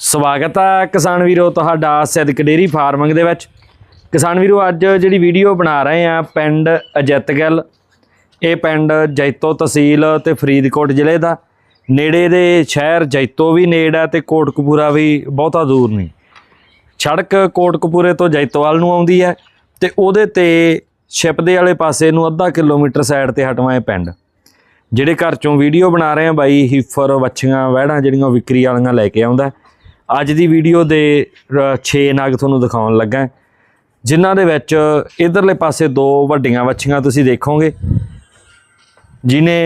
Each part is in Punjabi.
ਸਵਾਗਤ ਹੈ ਕਿਸਾਨ ਵੀਰੋ ਤੁਹਾਡਾ ਸਿੱਧਕ ਡੇਰੀ ਫਾਰਮਿੰਗ ਦੇ ਵਿੱਚ। ਕਿਸਾਨ ਵੀਰੋ, ਅੱਜ ਜਿਹੜੀ ਵੀਡੀਓ ਬਣਾ ਰਹੇ ਆ ਪਿੰਡ ਅਜਿੱਤਗਿੱਲ, ਇਹ ਪਿੰਡ ਜੈਤੋ ਤਹਿਸੀਲ ਤੇ ਫਰੀਦਕੋਟ ਜ਼ਿਲ੍ਹੇ ਦਾ। ਨੇੜੇ ਦੇ ਸ਼ਹਿਰ ਜੈਤੋ ਵੀ ਨੇੜ ਹੈ ਤੇ ਕੋਟਕਪੂਰਾ ਵੀ ਬਹੁਤਾ ਦੂਰ ਨਹੀਂ। ਸੜਕ ਕੋਟਕਪੂਰੇ ਤੋਂ ਜੈਤੋਵਾਲ ਨੂੰ ਆਉਂਦੀ ਹੈ ਤੇ ਉਹਦੇ ਤੇ ਛਿਪਦੇ ਵਾਲੇ ਪਾਸੇ ਨੂੰ ਅੱਧਾ ਕਿਲੋਮੀਟਰ ਸਾਈਡ ਤੇ ਹਟਵਾਂ ਇਹ ਪਿੰਡ। ਜਿਹੜੇ ਘਰ ਚੋਂ ਵੀਡੀਓ ਬਣਾ ਰਹੇ ਆ ਬਾਈ, ਹੀਫਰ, ਵੱਛੀਆਂ, ਵਹਿੜਾਂ ਜਿਹੜੀਆਂ ਉਹ ਵਿਕਰੀ ਵਾਲੀਆਂ ਲੈ ਕੇ ਆਉਂਦਾ। ਅੱਜ ਦੀ ਵੀਡੀਓ ਦੇ 6 ਨਗ ਤੁਹਾਨੂੰ ਦਿਖਾਉਣ ਲੱਗਾ ਜਿਨ੍ਹਾਂ ਦੇ ਵਿੱਚ ਇਧਰਲੇ ਪਾਸੇ ਦੋ ਵੱਡੀਆਂ ਵੱਛੀਆਂ ਤੁਸੀਂ ਦੇਖੋਗੇ। ਜਿਨੇ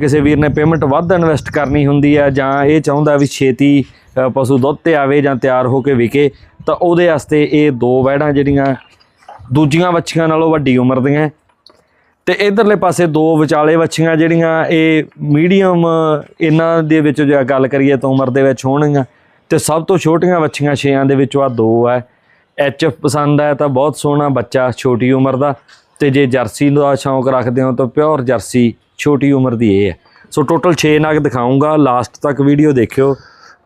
ਕਿਸੇ ਵੀਰ ਨੇ ਪੇਮੈਂਟ ਵੱਧ ਇਨਵੈਸਟ ਕਰਨੀ ਹੁੰਦੀ ਹੈ ਜਾਂ ਇਹ ਚਾਹੁੰਦਾ ਵੀ ਛੇਤੀ ਪਸ਼ੂ ਦੁੱਧ ਤੇ ਆਵੇ ਜਾਂ ਤਿਆਰ ਹੋ ਕੇ ਵਿਕੇ, ਤਾਂ ਉਹਦੇ ਵਾਸਤੇ ਇਹ ਦੋ ਵਹਿੜਾਂ ਜਿਹੜੀਆਂ ਦੂਜੀਆਂ ਵੱਛੀਆਂ ਨਾਲੋਂ ਵੱਡੀ ਉਮਰ ਦੀਆਂ। ਤੇ ਇਧਰਲੇ ਪਾਸੇ ਦੋ ਵਿਚਾਲੇ ਵੱਛੀਆਂ ਜਿਹੜੀਆਂ ਇਹ ਮੀਡੀਅਮ ਇਹਨਾਂ ਦੇ ਵਿੱਚ ਜੇ ਗੱਲ ਕਰੀਏ ਤਾਂ ਉਮਰ ਦੇ ਵਿੱਚ ਹੋਣਗੀਆਂ। ਤੇ ਸਭ ਤੋਂ ਛੋਟੀਆਂ ਵੱਛੀਆਂ ਛੇਆਂ ਦੇ ਵਿੱਚੋਂ ਆ ਦੋ ਹੈ ਐਚਐਫ ਪਸੰਦ ਹੈ ਤਾਂ ਬਹੁਤ ਸੋਹਣਾ ਬੱਚਾ, ਛੋਟੀ ਉਮਰ ਦਾ। ਤੇ ਜੇ ਜਰਸੀ ਦਾ ਸ਼ੌਂਕ ਰੱਖਦੇ ਹੋ ਤਾਂ ਪਿਓਰ ਜਰਸੀ, ਛੋਟੀ ਉਮਰ ਦੀ ਇਹ ਹੈ ਸੋ ਟੋਟਲ 6 ਨਗ ਦਿਖਾਉਂਗਾ, ਲਾਸਟ ਤੱਕ ਵੀਡੀਓ ਦੇਖਿਓ।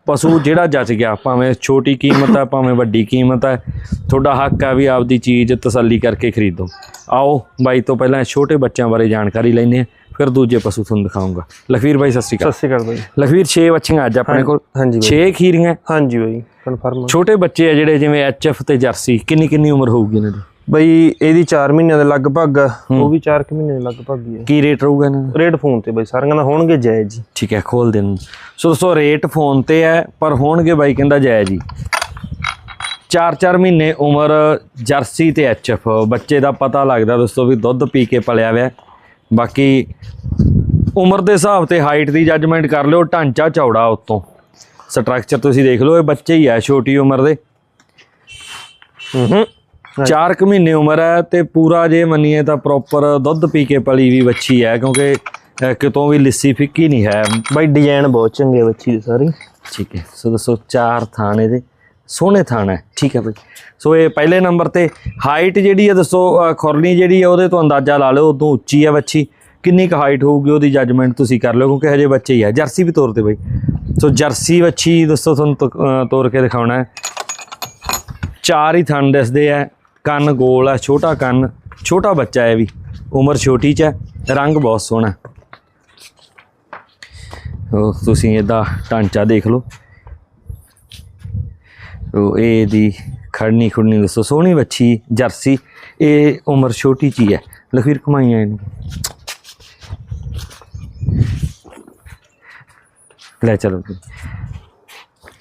ਪਸ਼ੂ ਜਿਹੜਾ ਜੱਜ ਗਿਆ, ਭਾਵੇਂ ਛੋਟੀ ਕੀਮਤ ਹੈ ਭਾਵੇਂ ਵੱਡੀ ਕੀਮਤ ਹੈ ਤੁਹਾਡਾ ਹੱਕ ਹੈ ਵੀ ਆਪਦੀ ਚੀਜ਼ ਤਸੱਲੀ ਕਰਕੇ ਖਰੀਦੋ। ਆਓ ਬਾਈ ਤੋਂ ਪਹਿਲਾਂ ਛੋਟੇ ਬੱਚਿਆਂ ਬਾਰੇ ਜਾਣਕਾਰੀ ਲੈਂਦੇ ਹਾਂ। ਫਿਰ ਦੂਜੇ ਪਸ਼ੂ ਤੁਹਾਨੂੰ ਦਿਖਾਉਂਗਾ। ਲਖਵੀਰ ਬਾਈ ਸਤਿ ਸ਼੍ਰੀ ਅਕਾਲ। ਸਤਿ ਸ਼੍ਰੀ ਅਕਾਲ ਬਾਈ। ਲਖਵੀਰ 6 ਬੱਚੀਆਂ ਅੱਜ ਆਪਣੇ ਕੋਲ। ਹਾਂਜੀ ਬਾਈ। 6 ਖੀਰੀਆਂ। ਹਾਂਜੀ ਬਾਈ ਕਨਫਰਮ ਛੋਟੇ ਬੱਚੇ ਆ ਜਿਹੜੇ ਜਿਵੇਂ ਐਚਐਫ ਤੇ ਜਰਸੀ ਕਿੰਨੀ ਕਿੰਨੀ ਉਮਰ ਹੋਊਗੀ ਇਹਨਾਂ ਦੀ? ਬਾਈ ਇਹਦੀ 4 ਮਹੀਨਿਆਂ ਦੇ ਲਗਭਗ। ਉਹ ਵੀ 4 ਮਹੀਨੇ ਦੇ ਲਗਭਗ ਹੀ ਹੈ ਕੀ ਰੇਟ ਰਹੂਗਾ ਇਹਨਾਂ ਦਾ? ਰੇਟ ਫੋਨ ਤੇ ਬਾਈ ਸਾਰਿਆਂ ਦਾ ਹੋਣਗੇ ਜਾਇਜ਼ ਜੀ ਠੀਕ ਹੈ ਖੋਲ ਦੇਣ। ਸੋ ਦੋਸਤੋ ਰੇਟ ਫੋਨ ਤੇ ਹੈ ਪਰ ਹੋਣਗੇ ਬਾਈ ਕਹਿੰਦਾ ਜਾਇਜ਼ ਜੀ 4-4 ਮਹੀਨੇ ਉਮਰ ਜਰਸੀ ਤੇ ਐਚਐਫ ਬੱਚੇ ਦਾ ਪਤਾ ਲੱਗਦਾ ਦੋਸਤੋ ਵੀ ਦੁੱਧ ਪੀ ਕੇ ਪਲਿਆ ਹੋਇਆ। ਬਾਕੀ ਉਮਰ ਦੇ ਹਿਸਾਬ ਤੇ ਹਾਈਟ ਦੀ ਜੱਜਮੈਂਟ ਕਰ ਲਿਓ ਢਾਂਚਾ ਚੌੜਾ ਉਤੋਂ। ਸਟਰਕਚਰ ਤੁਸੀਂ ਦੇਖ ਲਓ ਇਹ ਬੱਚੇ ਹੀ ਹੈ ਛੋਟੀ ਉਮਰ ਦੇ। ਹੂੰ ਹੂੰ 4 ਕੁ ਮਹੀਨੇ ਉਮਰ ਹੈ ਤੇ ਪੂਰਾ ਜੇ ਮੰਨੀਏ ਤਾਂ ਪ੍ਰੋਪਰ ਦੁੱਧ ਪੀ ਕੇ ਪਲੀ ਵੀ ਵੱਛੀ ਹੈ ਕਿਉਂਕਿ ਕਿਤੋਂ ਵੀ ਲਿੱਸੀ ਫਿੱਕੀ ਨਹੀਂ ਹੈ। ਬਾਈ ਡਿਜ਼ਾਈਨ ਬਹੁਤ ਚੰਗੇ ਬੱਚੀ ਦੇ ਸਾਰੇ। ਠੀਕ ਹੈ ਸੋ ਦੱਸੋ ਚਾਰ ਥਾਣ ਇਹਦੇ। ਸੋਹਣੇ ਥਾਣ ਹੈ, ਠੀਕ ਹੈ ਬਾਈ। ਸੋ ਇਹ ਪਹਿਲੇ ਨੰਬਰ ਤੇ ਹਾਈਟ ਜਿਹੜੀ ਹੈ ਦੱਸੋ ਖੁਰਲੀ ਜਿਹੜੀ ਹੈ ਉਹਦੇ ਤੋਂ ਅੰਦਾਜ਼ਾ ਲਾ ਲਓ, ਉਦੋਂ ਉੱਚੀ ਹੈ ਬੱਚੀ ਕਿੰਨੀ ਕੁ ਹਾਈਟ ਹੋਊਗੀ ਉਹਦੀ ਜੱਜਮੈਂਟ ਤੁਸੀਂ ਕਰ ਲਿਓ, ਕਿਉਂਕਿ ਹਜੇ ਬੱਚੇ ਹੀ ਹੈ ਜਰਸੀ ਵੀ ਤੋਰਦੇ ਬਾਈ। ਸੋ ਜਰਸੀ ਬੱਚੀ ਦੱਸੋ ਤੁਹਾਨੂੰ ਤ- ਤੋਰ ਕੇ ਦਿਖਾਉਣਾ ਹੈ। ਚਾਰ ਹੀ ਥਣ ਦਿਸਦੇ ਆ ਕੰਨ ਗੋਲ ਆ ਛੋਟਾ ਕੰਨ, ਛੋਟਾ ਬੱਚਾ ਹੈ ਵੀ। ਉਮਰ ਛੋਟੀ ਚ ਹੈ, ਰੰਗ ਬਹੁਤ ਸੋਹਣਾ ਉਹ ਤੁਸੀਂ ਇਹਦਾ ਢਾਂਚਾ ਦੇਖ ਲਓ। ਉਹ ਇਹ ਦੀ ਖੜਨੀ ਖੁੜਨੀ ਦੱਸੋ ਸੋਹਣੀ ਬੱਚੀ ਜਰਸੀ, ਇਹ ਉਮਰ ਛੋਟੀ ਚ ਹੈ। ਲਖਵੀਰ ਕਮਾਈਆਂ ਇਹਨੂੰ। ਲੈ ਚਲੋ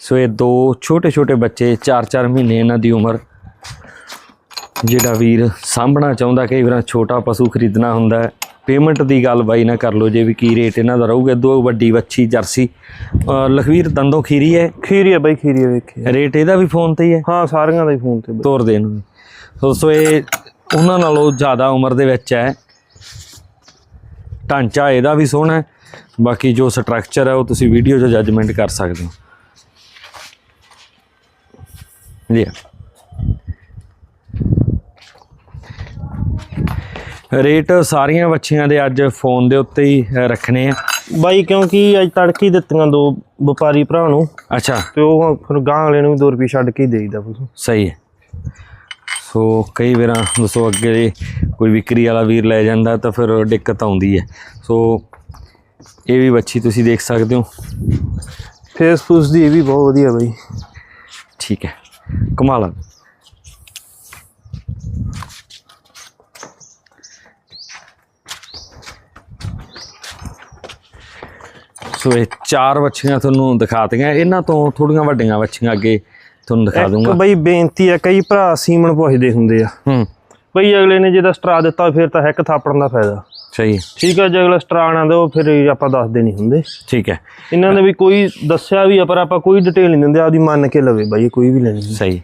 ਸੋ ਇਹ ਦੋ ਛੋਟੇ ਛੋਟੇ ਬੱਚੇ 4-4 ਮਹੀਨੇ ਇਹਨਾਂ ਦੀ ਉਮਰ, ਜਿਹੜਾ ਵੀਰ ਸਾਂਭਣਾ ਚਾਹੁੰਦਾ, ਕਈ ਵਾਰ ਛੋਟਾ ਪਸ਼ੂ ਖਰੀਦਣਾ ਹੁੰਦਾ ਹੈ। ਪੇਮੈਂਟ ਦੀ ਗੱਲ ਬਾਈ ਨਾ ਕਰ ਲਓ ਜੇ ਵੀ ਕੀ ਰੇਟ ਇਹਨਾਂ ਦਾ ਰਹੂਗਾ ਦੋ ਵੱਡੀ ਵੱਛੀ ਜਰਸੀ। ਲਖਵੀਰ ਦੰਦੋਂ ਖੀਰੀ ਹੈ? ਖੀਰੀ ਆ ਬਾਈ ਖੀਰੀ ਵੇਖੇ ਰੇਟ ਇਹਦਾ ਵੀ ਫੋਨ ਤੇ ਹੀ ਹੈ? ਹਾਂ ਸਾਰਿਆਂ ਦਾ ਹੀ ਫੋਨ ਤੇ ਬਾਈ। ਤੋਰ ਦੇ ਨੂੰ ਸੋ ਸੋ ਇਹ ਉਹਨਾਂ ਨਾਲੋਂ ਜ਼ਿਆਦਾ ਉਮਰ ਦੇ ਵਿੱਚ ਹੈ। ਢਾਂਚਾ ਇਹਦਾ ਵੀ ਸੋਹਣਾ ਹੈ। ਬਾਕੀ ਜੋ ਸਟਰਕਚਰ ਹੈ ਉਹ ਤੁਸੀਂ ਵੀਡੀਓ 'ਚ ਜੱਜਮੈਂਟ ਕਰ ਸਕਦੇ ਹੋ। ਲਿਆ। ਰੇਟ ਸਾਰੀਆਂ ਵੱਛੀਆਂ ਦੇ ਅੱਜ ਫੋਨ ਦੇ ਉੱਤੇ ਹੀ ਰੱਖਣੇ ਆ। ਬਾਈ ਕਿਉਂਕਿ ਅੱਜ ਤੜਕੀ ਦਿੱਤੀਆਂ ਦੋ ਵਪਾਰੀ ਭਰਾ ਨੂੰ। ਅੱਛਾ। ਤੇ ਉਹ ਫਿਰ ਗਾਂ ਵਾਲੇ ਨੂੰ ਵੀ 2 ਰੁਪਏ ਛੱਡ ਕੇ ਹੀ ਦੇਈਦਾ ਪਸ਼ੂ ਸਹੀ ਹੈ। ਸੋ ਕਈ ਵਾਰਾਂ ਦੱਸੋ ਅੱਗੇ ਕੋਈ ਵਿਕਰੀ ਵਾਲਾ ਵੀਰ ਲੈ ਜਾਂਦਾ ਤਾਂ ਫਿਰ ਦਿੱਕਤ ਆਉਂਦੀ ਹੈ। ਸੋ ਇਹ ਵੀ ਬੱਚੀ ਤੁਸੀਂ ਦੇਖ ਸਕਦੇ ਹੋ। ਫੇਸ ਫੂਸ ਦੀ ਇਹ ਵੀ ਬਹੁਤ ਵਧੀਆ ਬਾਈ। ਠੀਕ ਹੈ। ਕਮਾਲ ਆ। ਸੋ ਇਹ ਚਾਰ ਵੱਛੀਆਂ ਤੁਹਾਨੂੰ ਦਿਖਾਤੀਆਂ। ਇਹਨਾਂ ਤੋਂ ਥੋੜੀਆਂ ਵੱਡੀਆਂ ਵੱਛੀਆਂ ਅੱਗੇ ਤੁਹਾਨੂੰ ਦਿਖਾ ਇੱਕ ਦੂੰਗਾ। ਬਾਈ ਬੇਨਤੀ ਆ ਕਈ ਭਰਾ ਸੀਮਣ ਪੁੱਛਦੇ ਹੁੰਦੇ ਆ। ਹੂੰ। ਬਈ ਅਗਲੇ ਨੇ ਜੇ ਤਾਂ ਸਟਰਾ ਦਿੱਤਾ ਫਿਰ ਤਾਂ ਹੈਕ ਥਾਪੜਨ ਦਾ ਫਾਇਦਾ। ਸਹੀ ਹੈ। ਠੀਕ ਆ ਜੇ ਅਗਲਾ ਸਟਰਾ ਨਾ ਦਿਓ ਫਿਰ ਆਪਾਂ ਦੱਸਦੇ ਨਹੀਂ ਹੁੰਦੇ। ਠੀਕ ਹੈ। ਇਹਨਾਂ ਨੇ ਵੀ ਕੋਈ ਦੱਸਿਆ ਵੀ ਆ ਪਰ ਆਪਾਂ ਕੋਈ ਡਿਟੇਲ ਨਹੀਂ ਦਿੰਦੇ ਆਪਦੀ ਮੰਨ ਕੇ ਲਵੇ ਬਾਈ ਕੋਈ ਵੀ ਲੈਣੀ ਸਹੀ।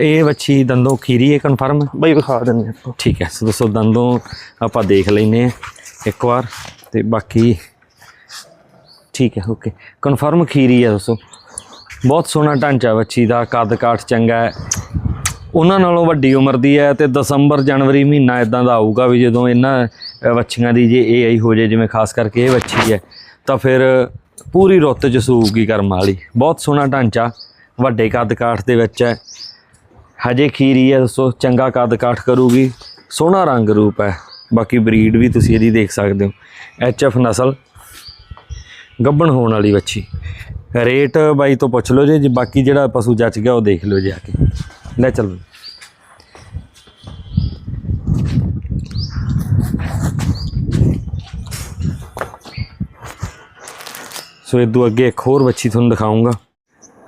ਇਹ ਵੱਛੀ ਦੰਦੋਂ ਖੀਰੀ ਹੈ ਕਨਫਰਮ ਬਾਈ ਵਿਖਾ ਦਿੰਦੇ ਆਪਾਂ। ਠੀਕ ਹੈ ਸੋ ਦੋਸਤੋ ਦੰਦੋਂ ਆਪਾਂ ਦੇਖ ਲੈਨੇ ਆ ਇੱਕ ਵਾਰ। ਤੇ ਬਾਕੀ ਠੀਕ ਹੈ ਓਕੇ ਕਨਫਰਮ ਖੀਰੀ ਹੈ ਦੋਸਤੋ ਬਹੁਤ ਸੋਹਣਾ ਢਾਂਚਾ ਵੱਛੀ ਦਾ, ਕੱਦ ਕਾਠ ਚੰਗਾ ਹੈ। ਉਹਨਾਂ ਨਾਲੋਂ ਵੱਡੀ ਉਮਰ ਦੀ ਹੈ ਤੇ ਦਸੰਬਰ ਜਨਵਰੀ ਮਹੀਨਾ ਇਦਾਂ ਦਾ ਆਊਗਾ ਵੀ ਜਦੋਂ ਇਹਨਾਂ ਵੱਛੀਆਂ ਦੀ ਜੇ ਇਹ ਆਈ ਹੋ ਜੇ ਜਿਵੇਂ ਖਾਸ ਕਰਕੇ ਇਹ ਵੱਛੀ ਹੈ, ਤਾਂ ਫਿਰ ਪੂਰੀ ਰੁੱਤ ਚ ਸੂਗੀ ਕਰਮ ਵਾਲੀ। ਬਹੁਤ ਸੋਹਣਾ ਢਾਂਚਾ, ਵੱਡੇ ਕੱਦ ਕਾਠ ਦੇ ਵਿੱਚ ਹੈ। ਹਜੇ ਖੀਰੀ ਹੈ ਦੋਸਤੋ ਚੰਗਾ ਕੱਦ ਕਾਠ ਕਰੂਗੀ। ਸੋਹਣਾ ਰੰਗ ਰੂਪ ਹੈ। ਬਾਕੀ ਬਰੀਡ ਵੀ ਤੁਸੀਂ ਇਹਦੀ ਦੇਖ ਸਕਦੇ ਹੋ। ਐਚ ਐਫ ਨਸਲ। ਗੱਬਣ ਹੋਣ ਵਾਲੀ ਵੱਛੀ। ਰੇਟ ਬਾਈ ਤੋਂ ਪੁੱਛ ਲਓ ਜੇ ਬਾਕੀ ਜਿਹੜਾ ਪਸ਼ੂ ਜੱਚ ਗਿਆ ਉਹ ਦੇਖ ਲਓ ਜੇ ਆ ਕੇ। ਲੈ ਚੱਲੋ। ਸੋ ਤੋਂ ਅੱਗੇ ਇੱਕ ਹੋਰ ਵੱਛੀ ਤੁਹਾਨੂੰ ਦਿਖਾਉਂਗਾ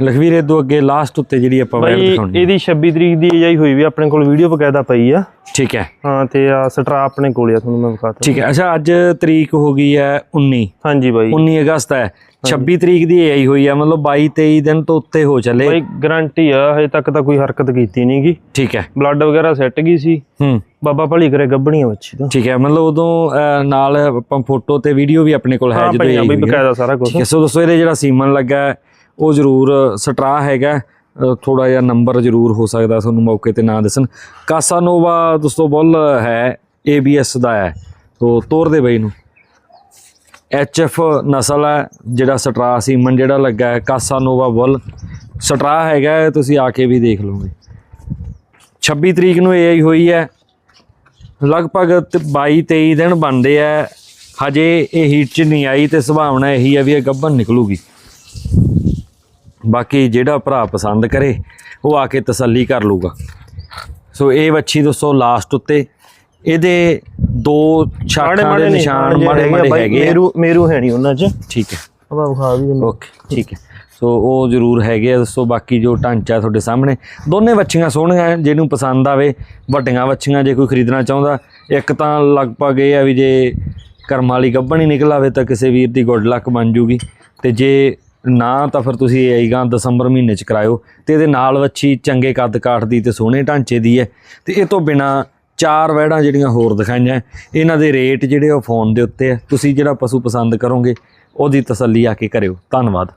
ਲਖਵੀਰ ਇਦੋਂ ਅੱਗੇ ਲਾਸਟ ਉੱਤੇ ਜਿਹੜੀ ਆਪਾਂ ਬਾਈ ਦਿਖਾਉਣੀ ਇਹਦੀ 26 ਤਰੀਕ ਦੀ ਏਜਾਈ ਹੋਈ ਵੀ ਆਪਣੇ ਕੋਲ ਵੀਡੀਓ ਬਕਾਇਦਾ ਪਈ ਆ। ਠੀਕ ਹੈ। ਹਾਂ ਤੇ ਆ ਸਟਰਾ ਆਪਣੇ ਕੋਲ ਆ ਤੁਹਾਨੂੰ ਮੈਂ ਵਿਖਾਤਾ। ਠੀਕ ਹੈ ਅੱਛਾ ਅੱਜ ਤਰੀਕ ਹੋ ਗਈ ਹੈ 19 ਹਾਂਜੀ ਬਾਈ। 19 ਅਗਸਤ ਹੈ। 26 ਤਰੀਕ ਦੀ ਆਈ ਹੋਈ ਹੈ ਮਤਲਬ 22 23 ਦਿਨ ਤੋਂ ਉੱਤੇ ਹੋ ਚੱਲੇ। ਬਾਈ ਗਾਰੰਟੀ ਆ ਹਜੇ ਤੱਕ ਤਾਂ ਕੋਈ ਹਰਕਤ ਕੀਤੀ ਨਹੀਂਗੀ ਠੀਕ ਹੈ। ਬਲੱਡ ਵਗੈਰਾ ਸੈੱਟ ਗਈ ਸੀ। ਹੂੰ। ਬਾਬਾ ਭਲੀ ਕਰੇ ਗੱਬਣੀਆਂ ਬੱਚੀ ਤੋਂ। ਠੀਕ ਹੈ ਮਤਲਬ ਉਦੋਂ ਨਾਲ ਆਪਾਂ ਫੋਟੋ ਤੇ ਵੀਡੀਓ ਵੀ ਆਪਣੇ ਕੋਲ ਹੈ ਜਦੋਂ ਇਹ ਬਕਾਇਦਾ ਸਾਰਾ ਕੁਝ ਠੀਕ ਹੈ ਸੋ ਦੋਸਤੋ ਇਹਦੇ ਜਿਹੜਾ ਸੀਮਨ ਲੱਗਾ ਹੈ, ਉਹ ਜ਼ਰੂਰ ਸਟਰਾ ਹੈਗਾ। ਥੋੜਾ ਜਿਹਾ ਨੰਬਰ ਜ਼ਰੂਰ ਹੋ ਸਕਦਾ, ਤੁਹਾਨੂੰ ਮੌਕੇ ਤੇ ਨਾ ਦੱਸਣ। ਕਾਸਾਨੋਵਾ ਦੋਸਤੋ, ਬੁੱਲ ਹੈ ABS ਦਾ ਹੈ। ਤੋ ਤੋਰ ਦੇ ਬਈ ਨੂੰ ਐਫ ਨਸਲ ਹੈ, ਜਿਹੜਾ ਸਟਰਾ ਸੀਮਨ ਜਿਹੜਾ ਲੱਗਾ ਹੈ, ਕਾਸਾਨੋਵਾ ਬੁੱਲ। ਸਟਰਾ ਹੈਗਾ, ਤੁਸੀਂ ਆ ਕੇ ਵੀ ਦੇਖ ਲਓਗੇ। 26 ਤਰੀਕ ਨੂੰ ਇਹ ਆਈ ਹੋਈ ਹੈ। ਲਗਭਗ 22 23 ਦਿਨ ਬਣਦੇ ਆ ਹਜੇ ਇਹ ਹੀਟ ਚ ਨਹੀਂ ਆਈ ਤੇ ਸੰਭਾਵਨਾ ਇਹੀ ਹੈ ਵੀ ਇਹ ਗੱਭਣ ਨਿਕਲੂਗੀ। ਬਾਕੀ ਜਿਹੜਾ ਭਰਾ ਪਸੰਦ ਕਰੇ ਉਹ ਆ ਕੇ ਤਸੱਲੀ ਕਰ ਲੂਗਾ ਸੋ ਇਹ ਵੱਛੀ ਦੋਸਤੋ ਲਾਸਟ ਉੱਤੇ। ਇਹਦੇ ਦੋ ਛਾਟਾਂ ਦੇ ਨਿਸ਼ਾਨ ਮਾੜੇ ਮਾੜੇ ਹੈਗੇ। ਮੇਰੂ ਮੇਰੂ ਹੈ ਨਹੀਂ ਉਹਨਾਂ 'ਚ। ਠੀਕ ਹੈ। ਆਪਾਂ ਵਿਖਾ ਵੀ ਦਿੰਦੇ ਓਕੇ ਠੀਕ ਹੈ। ਸੋ ਉਹ ਜ਼ਰੂਰ ਹੈਗੇ ਆ ਦੱਸੋ ਬਾਕੀ ਜੋ ਢਾਂਚਾ ਤੁਹਾਡੇ ਸਾਹਮਣੇ ਦੋਨੇ ਵੱਛੀਆਂ ਸੋਹਣੀਆਂ ਜਿਹਨੂੰ ਪਸੰਦ ਆਵੇ ਵੱਡੀਆਂ ਵੱਛੀਆਂ ਜੇ ਕੋਈ ਖਰੀਦਣਾ ਚਾਹੁੰਦਾ ਇੱਕ ਤਾਂ ਲਗਭਗ ਇਹ ਆ ਵੀ ਜੇ ਕਰਮ ਵਾਲੀ ਗੱਭਣ ਹੀ ਨਿਕਲ ਆਵੇ ਤਾਂ ਕਿਸੇ ਵੀਰ ਦੀ ਗੁੱਡ ਲੱਕ ਬਣ ਜੂਗੀ। ਤੇ ਜੇ ਨਾ ਤਾਂ ਫਿਰ ਤੁਸੀਂ ਇਹ ਆਈਗਾ ਦਸੰਬਰ ਮਹੀਨੇ ਚ ਕਰਾਇਓ ਤੇ ਇਹਦੇ ਨਾਲ ਵੱਛੀ ਚੰਗੇ ਕੱਦ ਕਾਠ ਦੀ ਤੇ ਸੋਹਣੇ ਢਾਂਚੇ ਦੀ ਹੈ ਤੇ ਇਹ ਤੋਂ ਬਿਨਾ ਚਾਰ ਵੈੜਾਂ ਜਿਹੜੀਆਂ ਹੋਰ ਦਿਖਾਈਆਂ ਇਹਨਾਂ ਦੇ ਰੇਟ ਜਿਹੜੇ ਉਹ ਫੋਨ ਦੇ ਉੱਤੇ ਹੈ। ਤੁਸੀਂ ਜਿਹੜਾ ਪਸ਼ੂ ਪਸੰਦ ਕਰੋਗੇ, ਉਹਦੀ ਤਸੱਲੀ ਆ ਕੇ ਕਰਿਓ। ਧੰਨਵਾਦ।